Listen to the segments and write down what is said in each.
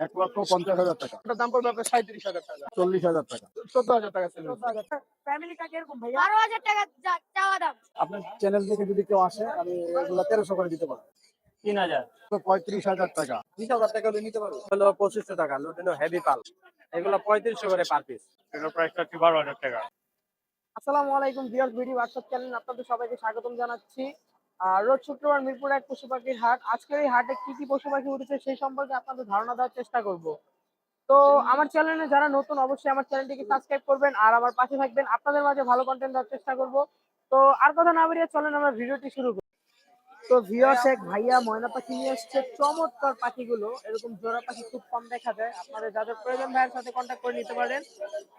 এক লক্ষ পঞ্চাশ হাজার টাকা। ওটার দাম পড়বে আপনার সাঁত্রিশ হাজার টাকা। চল্লিশ হাজার টাকা। চোদ্দ হাজার টাকা ছিল। আপনার চ্যানেল থেকে যদি কেউ আসে আমি এগুলো তেরোশো করে দিতে পারব। তিন হাজার। পঁয়ত্রিশ হাজার টাকা। বিশ হাজার টাকা নিতে পারব। হলো পঁচিশশো টাকা লুটিনো হেভি পাল এগুলো পঁয়ত্রিশশো করে পার পিস এগুলো প্রাইসটা হচ্ছে বারো হাজার টাকা। আসসালামু আলাইকুম ভিউয়ার্স ভিডিও হোয়াটসঅ্যাপ চ্যানেল আপনাদের সবাইকে স্বাগতম জানাচ্ছি। আর রোজ শুক্রবার মিরপুর এক পশু পাখির হাট। আজকের এই হাটে কি কি পশু পাখি উঠেছে সেই সম্পর্কে আপনাদের ধারণা দেওয়ার চেষ্টা করব। তো আমার চ্যানেলে যারা নতুন অবশ্যই আমার চ্যানেলটিকে সাবস্ক্রাইব করবেন আর আমার পাশে থাকবেন। আপনাদের মাঝে ভালো কন্টেন্ট দেওয়ার চেষ্টা করব। তো আর কথা না বেরিয়ে চলেন আমরা ভিডিওটি শুরু করি। তো ভিউয়ার্স এক ভাইয়া ময়না পাখি নিয়ে এসছে। চমৎকার পাখিগুলো। এরকম জোড়া পাখি খুব কম দেখা যায়। আপনাদের যাদের প্রয়োজন ভাইয়ের সাথে কন্ট্যাক্ট করে নিতে পারেন।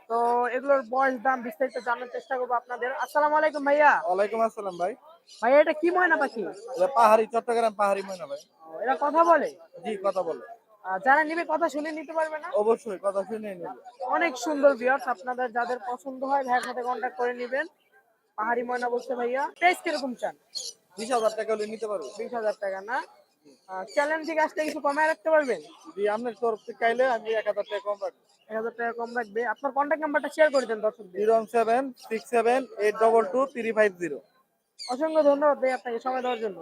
তো এগুলোর বয়স দাম বিস্তারিত জানার চেষ্টা করব আপনাদের। আসসালামু আলাইকুম ভাইয়া। ওয়ালাইকুম আসসালাম ভাই। ভাইয়া এটা কি ময়না পাখি? এটা পাহাড়ি চট্টগ্রাম পাহাড়ি ময়না ভাই। এরা কথা বলে? জি কথা বলে। যারা নিবে কথা শুনে নিতে পারবে না? অবশ্যই কথা শুনে নেবে। অনেক সুন্দর ভিউয়ার্স। আপনাদের যাদের পছন্দ হয় ভাইয়ের সাথে কন্ট্যাক্ট করে নেবেন। পাহাড়ি ময়না বলছে ভাইয়া। প্রাইস কীরকম চান? বিশ হাজার টাকা হলে নিতে পারব। বিশ হাজার টাকা না? চ্যালেঞ্জ থেকে কিছু কমায় রাখতে পারবেন? যদি আপনার তরফ থেকে চাইলে আমি এক হাজার টাকা কম রাখব। এক হাজার টাকা কম রাখবে। আপনার কন্ট্যাক্ট নাম্বারটা শেয়ার করে দেন দর্শকদের। Zero seven six seven eight double two three five zero. অসংখ্য ধন্যবাদ ভাই আপনাকে সময় দেওয়ার জন্য।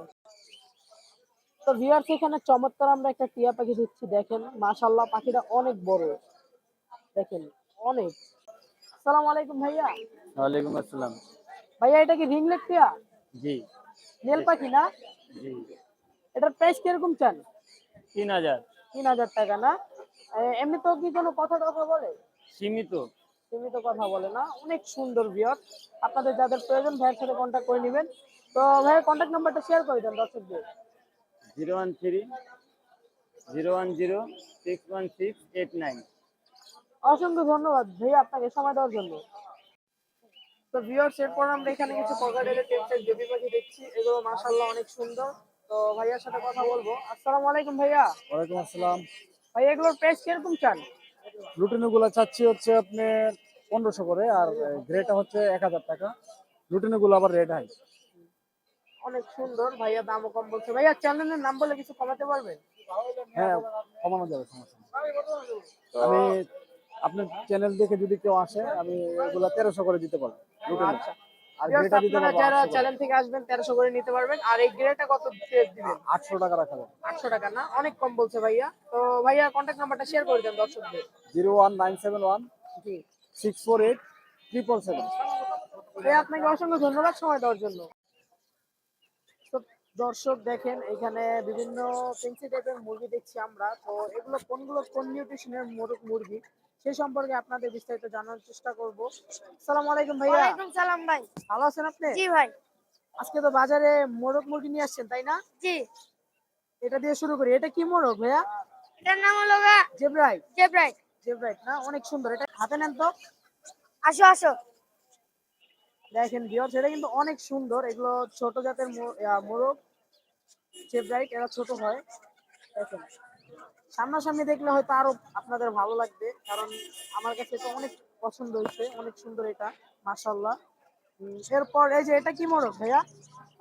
তো ভিউয়ার্স এখানে চমৎকার আমরা একটা টিয়া পাখি দিচ্ছি দেখেন। মাশাল্লাহ পাখিটা অনেক বড়। দেখেন অনেক। আসসালামু আলাইকুম ভাইয়া। ওয়ালাইকুম আসসালাম। ভাইয়া এটা কি রিংলেট টিয়া? জি। মেল পাখি না? এটার প্রাইস কীরকম চান? তিন হাজার। তিন হাজার টাকা না? এমনি তো কি কোনো কথা কথা বলে? সীমিত। সীমিত কথা বলে না। অনেক সুন্দর বিয়র আপনাদের যাদের প্রয়োজন ভাইয়ের সাথে কন্ট্যাক্ট করে নেবেন। তো ভাইয়ের কন্ট্যাক্ট নাম্বারটা শেয়ার করে দেন দর্শকদের। Zero one three zero one zero six one six eight nine. অসংখ্য ধন্যবাদ ভাইয়া আপনাকে। সময় দেওয়ার জন্য। তো ভিউয়ার্স এরপর আমরা এখানে কিছু ককাটেলের টেপসের বেবি পাখি দেখছি। এগুলো মাশাআল্লাহ অনেক সুন্দর। তো ভাইয়ার সাথে কথা বলব। আসসালামু আলাইকুম ভাইয়া। ওয়ালাইকুম আসসালাম। ভাইয়া এগুলোর প্রাইস কীরকম চান? লুটিনো গুলা চাচ্ছি হচ্ছে আপনি পনেরোশো করে আর গ্রেটা হচ্ছে এক হাজার টাকা। লুটিনো গুলো আবার রেড হাই অনেক সুন্দর। ভাইয়া দামও কম বলছে। ভাইয়া চ্যানেলের নাম বলে কিছু কমাতে পারবেন? হ্যাঁ কমানো যাবে সমস্যা আমি আপনার চ্যানেল দেখে যদি কেউ আসে আমি এগুলা তেরোশো করে দিতে পারব। আচ্ছা। আপনারা যারা চ্যানেল থেকে আসবেন তেরোশো করে নিতে পারবেন। আর এই গ্রেটা কত দিবেন? আটশো টাকা রাখা যাবে। আটশো টাকা না? অনেক কম বলছে ভাইয়া। তো ভাইয়া কন্ট্যাক্ট নাম্বারটা শেয়ার করে দেন দর্শকদের। Zero one nine seven one six four eight triple seven. আপনাকে অসংখ্য ধন্যবাদ সময় দেওয়ার জন্য। তো দর্শক দেখেন এখানে বিভিন্ন টাইপের মুরগি দেখছি আমরা। তো এগুলো কোনগুলো কোন নিউট্রিশনের মুরগি? সেই সম্পর্কে আপনাদের বিস্তারিত জানার চেষ্টা করব। আসসালামু আলাইকুম ভাইয়া। ওয়ালাইকুম সালাম ভাই। ভালো আছেন আপনি? জি ভাই। আজকে তো বাজারে মোরগ মুরগি নিয়ে আসছেন তাই না? জি। এটা দিয়ে শুরু করি। এটা কি মোরগ ভাইয়া? এটার নাম হলো গা জেব্রাইট। জেব্রাইট। জেব্রাইট না? অনেক সুন্দর। এটা হাতে নেন তো। আসো আসো। দেখেন ভিউয়ার্স এটা কিন্তু অনেক সুন্দর। এগুলো ছোট জাতের মোরগ। জেব্রাইট এরা ছোট হয়। দেখেন। সামনাসামনি দেখলে হয়তো আরও আপনাদের ভালো লাগবে কারণ আমার কাছে এটা অনেক পছন্দ হয়েছে অনেক সুন্দর এটা মাশাল্লাহ এরপর এই যে এটা কি মোরগ ভাইয়া?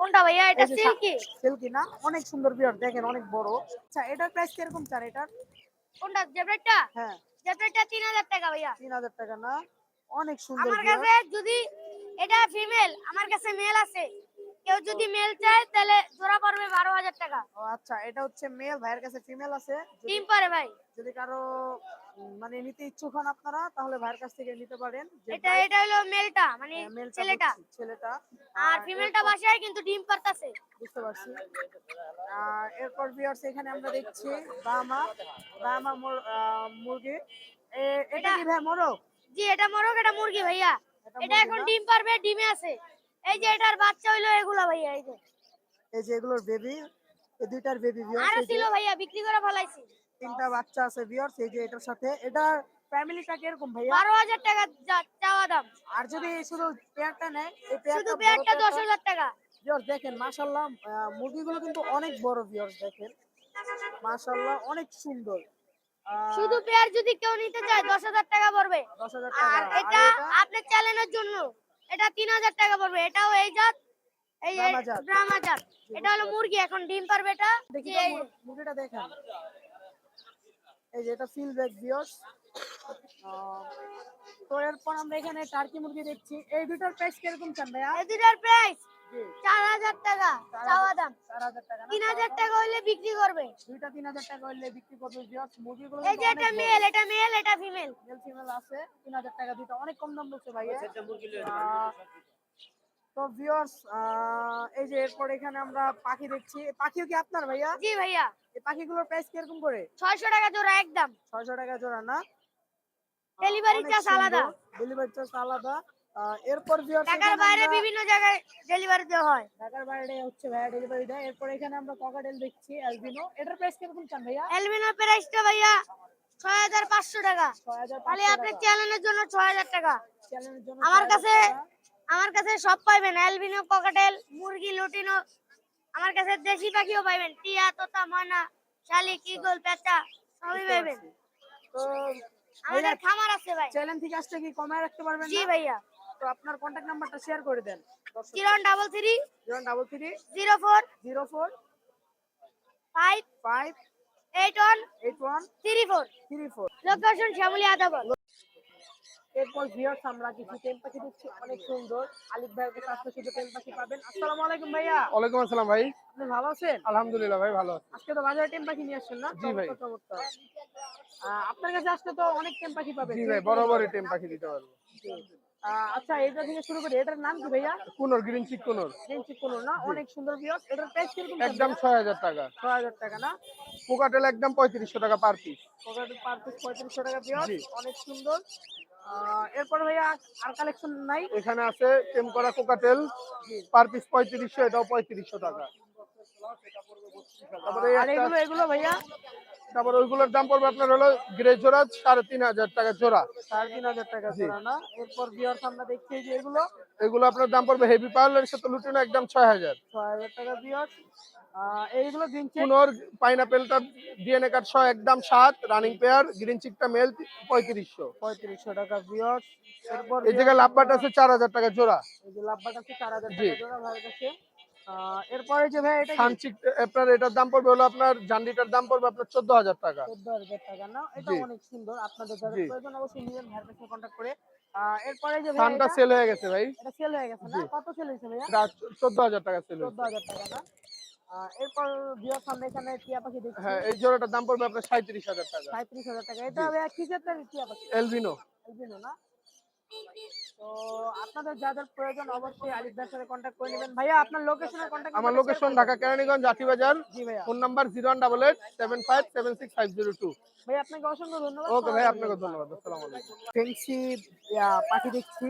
কোনটা ভাইয়া? এটা সিল্কি? সিল্কি না? অনেক সুন্দর বিয়ার দেখেন অনেক বড়। আচ্ছা এটার প্রাইস কীরকম চান এটার? কোনটা? জেব্রাইটটা হ্যাঁ। তিন হাজার টাকা ভাইয়া। তিন হাজার টাকা না? অনেক সুন্দর আমার কাছে যদি এটা ফিমেল আমার কাছে মেল আছে। কেউ যদি মেল চায় তাহলে জোড়া পড়বে বারো হাজার টাকা। ও আচ্ছা এটা হচ্ছে মেল ভাইয়ের কাছে ফিমেল আছে। ডিম পারে ভাই। যদি কারও মানে নিতে ইচ্ছুক হন আপনারা তাহলে ভাইয়ের কাছ থেকে নিতে পারেন। এটা এটা হলো মেলটা মানে ছেলেটা। ছেলেটা। আর ফিমেলটা বাসায় কিন্তু ডিম পারতাছে। বুঝতে পারছি। আর এরপর ভিউয়ার্স এখানে আমরা দেখছি বামা বামা মুরগি। এ- এটা কি ভাই মোরগ? জি এটা মোরগ এটা মুরগি ভাইয়া। এটা এখন ডিম পারবে ডিমে আছে। এই যে এটার বাচ্চা হইল এগুলা ভাইয়া এই যে। এই যে এগুলোর বেবি এই দুইটার বেবি ভিউয়ার্স আরও ছিল ভাইয়া বিক্রি করে ফেলাইছি। তিনটা বাচ্চা আছে ভিউয়ার্স এই যে এটার সাথে। এটার ফ্যামিলিটা কীরকম ভাইয়া? বারো হাজার টাকা যা- চাওয়া দাম। আর যদি শুধু পেয়ারটা নেয় এই শুধু পেয়ারটা পেয়ারটা দশ হাজার টাকা। ভিউয়ার্স দেখেন মাশাআল্লাহ মুরগিগুলো কিন্তু অনেক বড় ভিউয়ার্স দেখেন। মাশাআল্লাহ অনেক সুন্দর। শুধু পেয়ার যদি কেউ নিতে চায় দশ হাজার টাকা পড়বে। আর টাকা। আর এটা এটা আপনার চ্যানেলের জন্য। এটা তিন হাজার টাকা পড়বে। এটাও এই জাত এই ব্রাহ্মা জাত। এটা হলো মুরগি এখন ডিম পারবে এটা। মুরগিটা দেখেন। এই যে এটা সিল ব্যাগ বিয়স। তো এরপর আমরা এখানে টার্কি মুরগি দেখছি। এই দুটার প্রাইস কীরকম চান ভাইয়া? এই দুটার প্রাইস চার হাজার টাকা চাওয়া দাম? তিন হাজার টাকা হলে বিক্রি করবে। দুইটা তিন হাজার টাকা হলে বিক্রি করবে মুরগিগুলো এই যে এটা মেল এটা মেল এটা ফিমেল মেল ফিমেল আছে তিন হাজার টাকা দুইটা অনেক কম দাম বলছে ভাইয়া তো ভিউয়ার্স এই যে এরপর এখানে আমরা পাখি দেখছি। পাখিও কি আপনার ভাইয়া? জি ভাইয়া। এই পাখিগুলোর প্রাইস কীরকম করে? ছয়শো টাকা জোড়া একদম। ছয়শো টাকা জোড়া না? ডেলিভারি চার্জ আলাদা। ডেলিভারি চার্জ আলাদা। এরপর ঢাকার বাইরে বিভিন্ন জায়গায় ডেলিভারি দেওয়া হয়। ঢাকার বাইরে হচ্ছে ভাইয়া ডেলিভারি দেয়। এরপর এখানে আমরা ককাটেল দেখছি অ্যালবিনো এটার প্রাইস কীরকম চান ভাইয়া? এলবিনো প্রাইসটা ভাইয়া ছয় হাজার পাঁচশো টাকা তাহলে আপনার চ্যানেলের জন্য ছয় হাজার টাকা আমার কাছে আমার কাছে সব পাইবেন। অ্যালবিনো ককাটেল মুরগি লুটিনো। আমার কাছে দেশি পাখিও পাইবেন। টিয়া তোতা ময়না শালিক ইগল পেঁচা সবই পাইবেন। তো আমাদের খামার আছে ভাই। চ্যানেল থেকে আসলে কি কমায় রাখতে পারবেন জি ভাইয়া। তো আপনার কন্ট্যাক্ট নাম্বারটা শেয়ার করে দেন zero double three zero double three zero four zero four five five eight one eight one three four. Three four. Location Shyamoli Adabor. এরপর ভিউয়ার্স আমরা কিছু টেম পাখি দেখছি অনেক সুন্দর। আলিফ ভাইয়ের কাছে আসলে শুধু টেম পাখি পাবেন। আসসালামু আলাইকুম ভাইয়া। ওয়ালাইকুম আসসালাম ভাই। আপনি ভালো আছেন? আলহামদুলিল্লাহ ভাই ভালো আজকে তো বাজারে টেম পাখি নিয়ে আসছেন না? জি ভাই। আপনার কাছে আসলে তো অনেক টেম পাখি পাবেন। জি ভাই বরাবরই টেম পাখি দিতে পারব। আহ, আচ্ছা এটা থেকে শুরু করি। এটার নাম কি ভাইয়া? কুনোর গ্রিন চিক কুনোর। জেন্সি কোনো না? অনেক সুন্দর ভিউয়ার্স এটার প্রাইস কীরকম একদম ছয় হাজার টাকা। ছয় হাজার টাকা না? পোকাটেল একদম পঁয়ত্রিশশো টাকা পার পিস পকেটের পার পিস পঁয়ত্রিশশো টাকা ভিউয়ার্স জি। অনেক সুন্দর। এরপর ভাইয়া আর কালেকশন নাই? এখানে আছে টেম করা কোকাটেল পার পিস পঁয়ত্রিশশো এটাও পঁয়ত্রিশশো টাকা। তারপরে এগুলো এগুলো ভাইয়া? তারপর ওইগুলোর দাম পড়বে আপনার হলো গ্রে জোড়া সাড়ে তিন হাজার টাকা জোড়া। সাড়ে তিন হাজার টাকা জোড়া না? এরপর বিয়ার আমরা দেখছি যে এগুলো। এগুলো আপনার দাম পড়বে হেভি পার্লার সাথে লুটিনো একদম ছয় হাজার। ছয় হাজার টাকা ভিউয়ার্স এইগুলো গ্রিন চেক কুনোর পাইনাপেলটা ডিএনএ কার্ড সহ একদম সাত রানিং পেয়ার গ্রিন চিকটা মেল পঁয়ত্রিশশো। পঁয়ত্রিশশো টাকা এরপর এই জায়গায় লাভবাট আছে চার হাজার টাকা জোড়া। এই যে লাভবাট আছে চার হাজার টাকা জোড়া ভাইয়ের কাছে। এরপরে যে ভাই এটা সানচিক আপনার এটার দাম পড়বে হলো আপনার জান্ডিটার দাম পড়বে আপনার চোদ্দ হাজার টাকা। চোদ্দ হাজার টাকা না? এটা অনেক সুন্দর আপনাদের যাদের জি। প্রয়োজন অবশ্যই নিবেন ভাইয়ের কাছে কন্ট্যাক্ট করে। এরপরে যে ভাই সানটা সেল হয়ে গেছে ভাই। এটা সেল হয়ে গেছে না? কত সেল হয়েছে চোদ্দ হাজার টাকা সেল চোদ্দ হাজার টাকা না? এরপর ভিউয়ার্স আমরা এখানে টিয়া পাখি দেখছি। হ্যাঁ এই জোড়াটার দাম পড়বে আপনার সাঁত্রিশ হাজার টাকা। সাঁত্রিশ হাজার টাকা। এটা ভাইয়া কি জাতের টিয়া পাখি? এলবিনো একদিনও না? তো আপনাদের যাদের প্রয়োজন অবশ্যই আলিফ ভাইয়ের সাথে কন্ট্যাক্ট করে নেবেন। ভাইয়া আপনার লোকেশনের কন্ট্যাক্ট আমার লোকেশন ঢাকা কেরানীগঞ্জ জাতিবাজার জি ভাইয়া। Phone number zero one double eight seven five seven six five zero two ভাই আপনাকে অসংখ্য ধন্যবাদ। ওকে ভাই আপনাকে ধন্যবাদ। আসসালামু আলাইকুম। ফেন্সি পাখি দেখছি।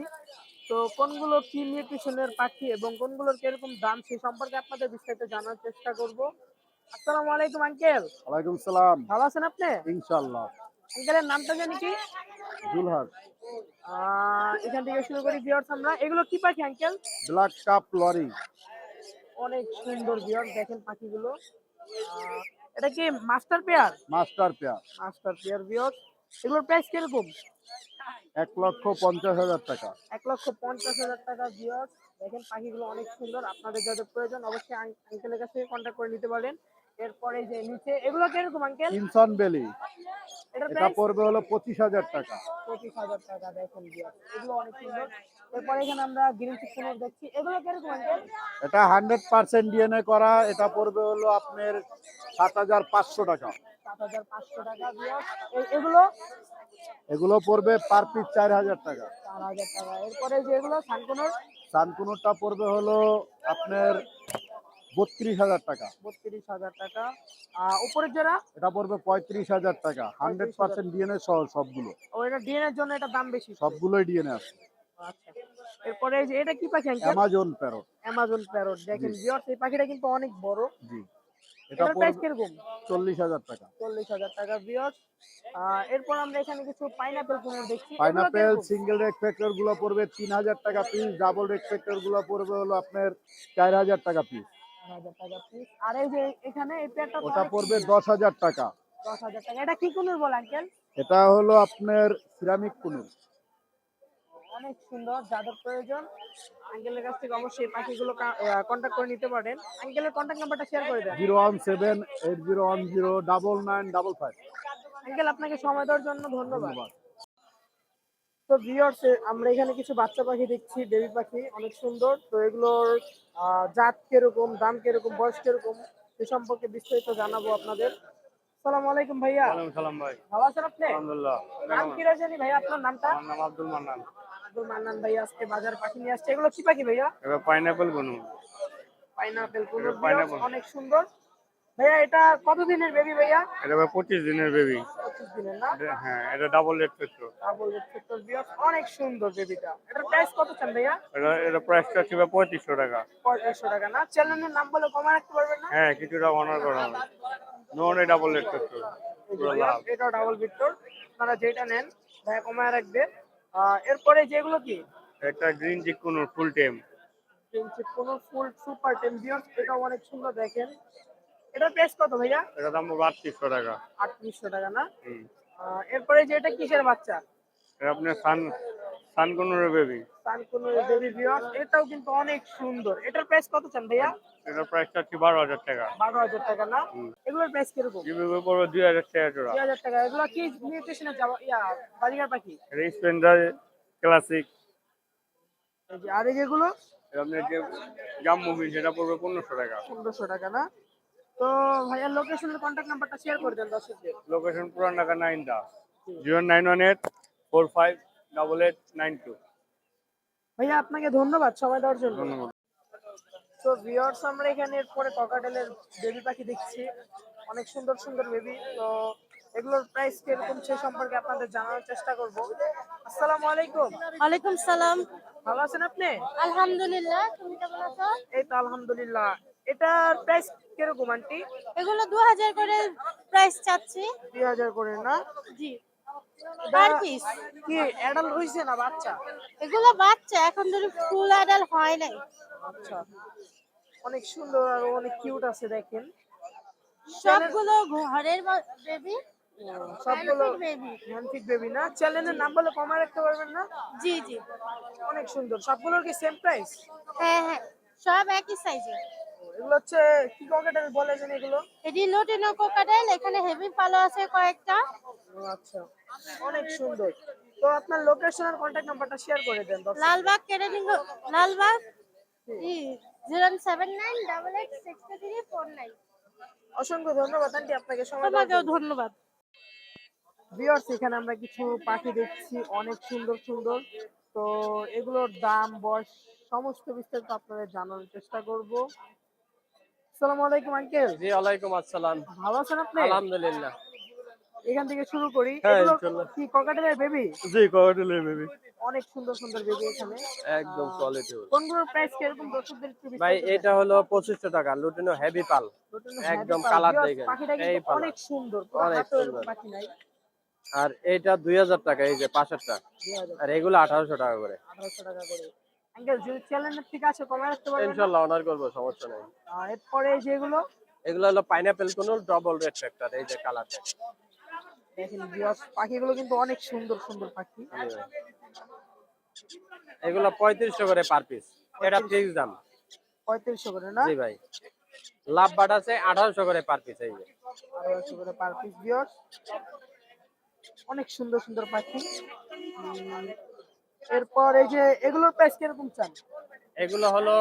তো কোনগুলো কি নিউট্রিশনের পাখি এবং কোনগুলোর কীরকম দাম সে সম্পর্কে আপনাদের বিস্তারিত জানার চেষ্টা করব। আসসালামু আলাইকুম আঙ্কেল। ওয়ালাইকুম সালাম। ভালো আছেন আপনি? ইনশাআল্লাহ। আঙ্কেলের নামটা জানি কি? জুলহার। এখান থেকে শুরু করি ভিউয়ার্স আমরা। এগুলো কি পাখি আঙ্কেল ব্ল্যাক কাপ লরি। অনেক সুন্দর ভিউয়ার্স দেখেন পাখিগুলো। এটা কি master pair? Master pair. Master pair viewers এগুলোর প্রাইস কীরকম? এক লক্ষ পঞ্চাশ হাজার টাকা। এক লক্ষ পঞ্চাশ হাজার টাকা ভিউয়ার্স দেখেন পাখিগুলো অনেক সুন্দর। আপনাদের যাদের প্রয়োজন অবশ্যই আঙ্কেলের কাছে কন্ট্যাক্ট করে নিতে পারেন। এরপরে যে নিচে এগুলো কীরকম আঙ্কেল? কিনসন বেলি এটা পড়বে হলো পঁচিশ হাজার টাকা। পঁচিশ হাজার টাকা দেখেন। এগুলো অনেক সুন্দর। এরপরে এখানে আমরা গ্রিন চিকেনের দেখছি। এগুলো কীরকম আঙ্কেল? এটা হান্ড্রেড পার্সেন্ট ডিএনএ করা। এটা পড়বে হলো আপনার সাত হাজার পাঁচশো টাকা। সাত হাজার পাঁচশো টাকা viewers। এগুলো? এগুলো পড়বে পার পিস চার হাজার টাকা। চার হাজার টাকা। এরপরে যে এগুলো সানকোনোর? সানকুনোরটা পড়বে হলো আপনার বত্রিশ হাজার টাকা। বত্রিশ হাজার টাকা। উপরের যারা এটা পড়বে পঁয়ত্রিশ হাজার টাকা। হান্ড্রেড পার্সেন্ট ডিএনএ সহ সবগুলো। ও এটা ডিএনএ এর জন্য এটা দাম বেশি। সবগুলোই ডিএনএ আছে। আচ্ছা। এরপরে এটা কি পাখি অ্যামাজন প্যারট অ্যামাজন প্যারট দেখেন। ভিউয়ার্স এই পাখিটা কিন্তু অনেক বড়। জি। এটা প্রাইস কীরকম? চল্লিশ হাজার টাকা। চল্লিশ হাজার টাকা ভিউয়ার্স এরপর আমরা এখানে কিছু পাইনাপেল দেখছি। পাইনাপেল? সিঙ্গেল রেসপেক্টরগুলো পড়বে তিন হাজার টাকা পিস ডাবল রেসপেক্টরগুলো পড়বে হলো আপনার চার হাজার টাকা পিস হাজার টাকা পিস আর এই যে এখানে এই পেয়ারটা তো ওটা পড়বে সুন্দর। দশ হাজার টাকা। দশ হাজার টাকা। এটা কি কুনুর বল আঙ্কেল? এটা হলো আপনার সিরামিক কুনুর। অনেক সুন্দর যাদের প্রয়োজন। আঙ্কেলের কাছ থেকে অবশ্যই পাখিগুলো কন্ট্যাক্ট করে নিতে পারেন। আঙ্কেলের কন্ট্যাক্ট নাম্বারটা শেয়ার করে দেন। Zero one seven eight zero one zero double nine double five. Uncle আপনাকে সময় দেওয়ার জন্য ধন্যবাদ। তো ভিউয়ার্স আমরা এখানে কিছু বাচ্চা পাখি দেখছি বেবি পাখি অনেক সুন্দর। তো এগুলোর জাত কীরকম দাম কীরকম বয়স কীরকম সে সম্পর্কে বিস্তারিত জানাব আপনাদের। সালাম আলাইকুম ভাইয়া। সালাম ভাই। ভালো আছেন আপনি? আলহামদুলিল্লাহ। নাম কি রাজানি ভাইয়া আপনার নামটা? আমার নাম আব্দুল মান্নান। আব্দুল মান্নান ভাইয়া আজকে বাজার পাখি নিয়ে আসছে। এগুলো কি পাখি ভাইয়া? এবার পাইনাপেল বনু। পাইনাপেল কোন অনেক সুন্দর। ভাইয়া এটা কত দিনের বেবি ভাইয়া? এটা ভাই পঁচিশ দিনের বেবি পঁচিশ দিনের না? হ্যাঁ এটা ডাবল রেড ডাবল বিয়ার অনেক সুন্দর বেবিটা এটার প্রাইস কত চান ভাইয়া? এটা এটা প্রাইসটা ছিল পঁয়ত্রিশশো টাকা। পঁয়ত্রিশশো টাকা না? চ্যানেলের নাম বলে কমা রাখতে পারবেন না? হ্যাঁ কিছুটা অনার করা হবে। Non double red love double আপনারা যেটা নেন ভাইয়া কমায় রাখবে। আহ, এরপরে যেগুলো কি? একটা গ্রিন চিকুন ফুল টেম ফুল সুপার টেম্পিয়ন এটাও অনেক সুন্দর দেখেন। এটার প্রাইস কত ভাইয়া? এটা দাম আটত্রিশশো টাকা। আটত্রিশশো টাকা না? এরপরে যে এটা কিসের বাচ্চা? এটা আপনার সান সানকুনুরের বেবি সানকুনের বেবি বিয়ার এটাও কিন্তু অনেক সুন্দর। এটার প্রাইস কত চান ভাইয়া? এটার প্রাইসটা হচ্ছে বারো হাজার টাকা। বারো হাজার টাকা না? এগুলোর প্রাইস কীরকম? জিবি পড়বে দুই হাজার টাকা জোড়া। দুই হাজার টাকা। এগুলো কি নিউট্রিশনের যাওয়া ইয়া বালিকার পাখি? এটা ক্লাসিক আর এই যেগুলো? এটা আপনার যে জাম মুভি সেটা পড়বে পনেরোশো টাকা। পনেরোশো টাকা না? তো ভাইয়া লোকেশনের কন্ট্যাক্ট নাম্বারটা শেয়ার করে দেন দর্শকদের। লোকেশন পুরান ঢাকা নাইন দা zero nine one eight four five double eight nine two ভাইয়া আপনাকে ধন্যবাদ সময় দেওয়ার জন্য। ধন্যবাদ। তো ভিউয়ার্স আমরা এখানে এরপরে ককাটেলের বেবি পাখি দেখছি। অনেক সুন্দর সুন্দর বেবি তো এগুলোর প্রাইস কীরকম সে সম্পর্কে আপনাদের জানানোর চেষ্টা করব। আসসালামু আলাইকুম। ওয়ালাইকুম সালাম। ভালো আছেন আপনি? আলহামদুলিল্লাহ তুমি কেমন আছো? এই তো আলহামদুলিল্লাহ। এটার প্রাইস কীরকম আন্টি? এগুলো দু হাজার করে প্রাইস চাচ্ছি। দুই হাজার করে না? জি। পার পিস কি অ্যাডাল্ট হয়েছে না বাচ্চা? এগুলো বাচ্চা এখন ধরো ফুল হয় নাই। আচ্ছা। অনেক সুন্দর আর অনেক কিউট আছে দেখেন। সবগুলো ঘরের বেবি সবগুলো বেবি হ্যান্ডফিট বেবি না? চ্যানেলের নাম বলে কমায় রাখতে পারবেন না? জি জি। অনেক সুন্দর। সবগুলোর কি সেম প্রাইস হ্যাঁ হ্যাঁ। সব একই সাইজের এগুলো হচ্ছে কি ককেটের বলে যেন এগুলো? এটি লোটিনো কোকাটেল এখানে হেভি পালো আছে কয়েকটা। আচ্ছা। অনেক সুন্দর। তো আপনার লোকেশন আর কন্ট্যাক্ট নাম্বারটা শেয়ার করে দেন। লালবাগ কেরানিং লালবাগ জি zero seven nine double eight six three four nine অসংখ্য ধন্যবাদ আন্টি আপনাকে সময় তোমাকেও ধন্যবাদ। ভিউয়ার্স এখানে আমরা কিছু পাখি দেখছি অনেক সুন্দর সুন্দর। তো এগুলোর দাম বয়স সমস্ত বিস্তারিত আপনাদের জানানোর চেষ্টা করব। আসসালামু আলাইকুম আঙ্কেল। জি ওয়ালাইকুম আসসালাম। ভালো আছেন আপনি? আলহামদুলিল্লাহ। এখান থেকে শুরু করি। হ্যাঁ, এগুলো কি ককাটেলের বেবি জি কভারটেলের বেবি অনেক সুন্দর সুন্দর বেবি এখানে। একদম কোয়ালিটি কোনগুলোর প্রাইস কীরকম? দর্শকদের ভাই এটা হলো পঁচিশশো টাকা লুটিনো হেভি পাল একদম কালার দেখেন। এই কিন্তু অনেক সুন্দর অনেক সুন্দর। পাখি নাই। আর এইটা দুই হাজার টাকা এই যে পাশেরটা আর এগুলো আঠারোশো টাকা করে। আঠারোশো টাকা করে। আঙ্কেল যদি চ্যানেলের ঠিক আছে কমে রাখতে পারবেন না? ইনশাল্লাহ অনার করব সমস্যা নেই। এরপরে যেগুলো এগুলো? হলো পাইনাপেল কোনুল ডবল রেড ফ্যাক্টর এই যে কালারটা দেখেন viewers, পাখিগুলো কিন্তু অনেক সুন্দর সুন্দর পাখি। এগুলো পঁয়ত্রিশশো করে পার পিস এটা ফিক্স দাম। পঁয়ত্রিশশো করে না? জি ভাই। লাভ বাট আছে আঠারোশো করে পার পিস এই যে। আঠারোশো করে পার পিস ভিওর অনেক সুন্দর সুন্দর পাখি। এরপর এই যে এগুলোর প্রাইস কীরকম চান? এগুলো হলো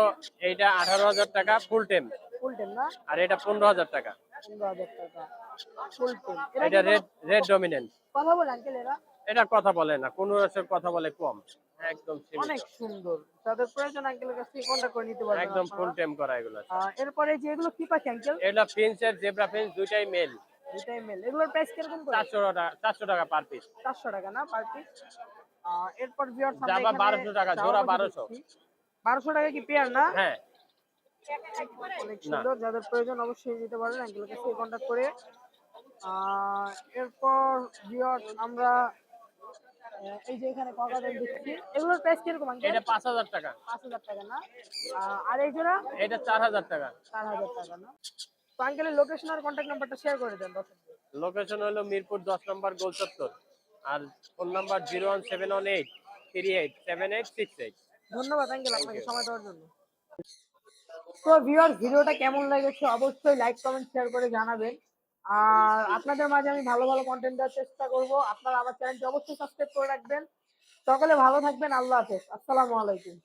এইটা আঠারো হাজার টাকা ফুল টেম ফুল টেন না? আর এটা পনেরো হাজার টাকা। পনেরো হাজার টাকা। ফুল টেন এটা রেড রেড ডমিনেন্ট কথা বলে আঙ্কেল এরা? এটা কথা বলে না কোন রসের কথা বলে কম। একদম অনেক সুন্দর। যাদের প্রয়োজন আঙ্কেলের কাছ থেকে কন্ট্যাক্ট করে নিতে পারবেন একদম ফুল টেম করা এগুলো এরপরে যে এগুলো কি পাখি আঙ্কেল এটা প্রিন্স এর জেব্রা দুইটাই মেল দুটাই মেল এগুলোর প্রাইস কীরকম টাকা চারশো টাকা পার পিস চারশো টাকা না পার পিস এরপর ভিউয়ার্স জাভা 1200 টাকা, জোড়া 1200 বারোশো। টাকা কি পেয়ার না? হ্যাঁ। অনেক সুন্দর যাদের প্রয়োজন অবশ্যই দিতে পারেন আঙ্কেলের কাছে কন্ট্যাক্ট করে। এরপর আমরা এই যে এখানে ককাটেল দেখছি। এগুলোর প্রাইস কীরকম আঙ্কেল? এটা পাঁচ হাজার টাকা। পাঁচ হাজার টাকা না? আর এই জোড়া? এটা চার হাজার টাকা। চার হাজার টাকা না? তো আঙ্কেলের লোকেশন আর কন্ট্যাক্ট নাম্বারটা শেয়ার করে দেন দর্শকদের। লোকেশন হলো মিরপুর দশ নম্বর গোল চত্বর আর phone number zero one seven one eight three eight seven eight six eight. ধন্যবাদ আঙ্কেল আপনাকে সময় দেওয়ার জন্য। তো ভিউয়ার ভিডিওটা কেমন লেগেছে অবশ্যই লাইক কমেন্ট শেয়ার করে জানাবেন। আর আপনাদের মাঝে আমি ভালো ভালো কন্টেন্ট দেওয়ার চেষ্টা করব। আপনারা আমার চ্যানেলটি অবশ্যই সাবস্ক্রাইব করে রাখবেন। সকলে ভালো থাকবেন আল্লাহ হাফেজ। আসসালামু আলাইকুম।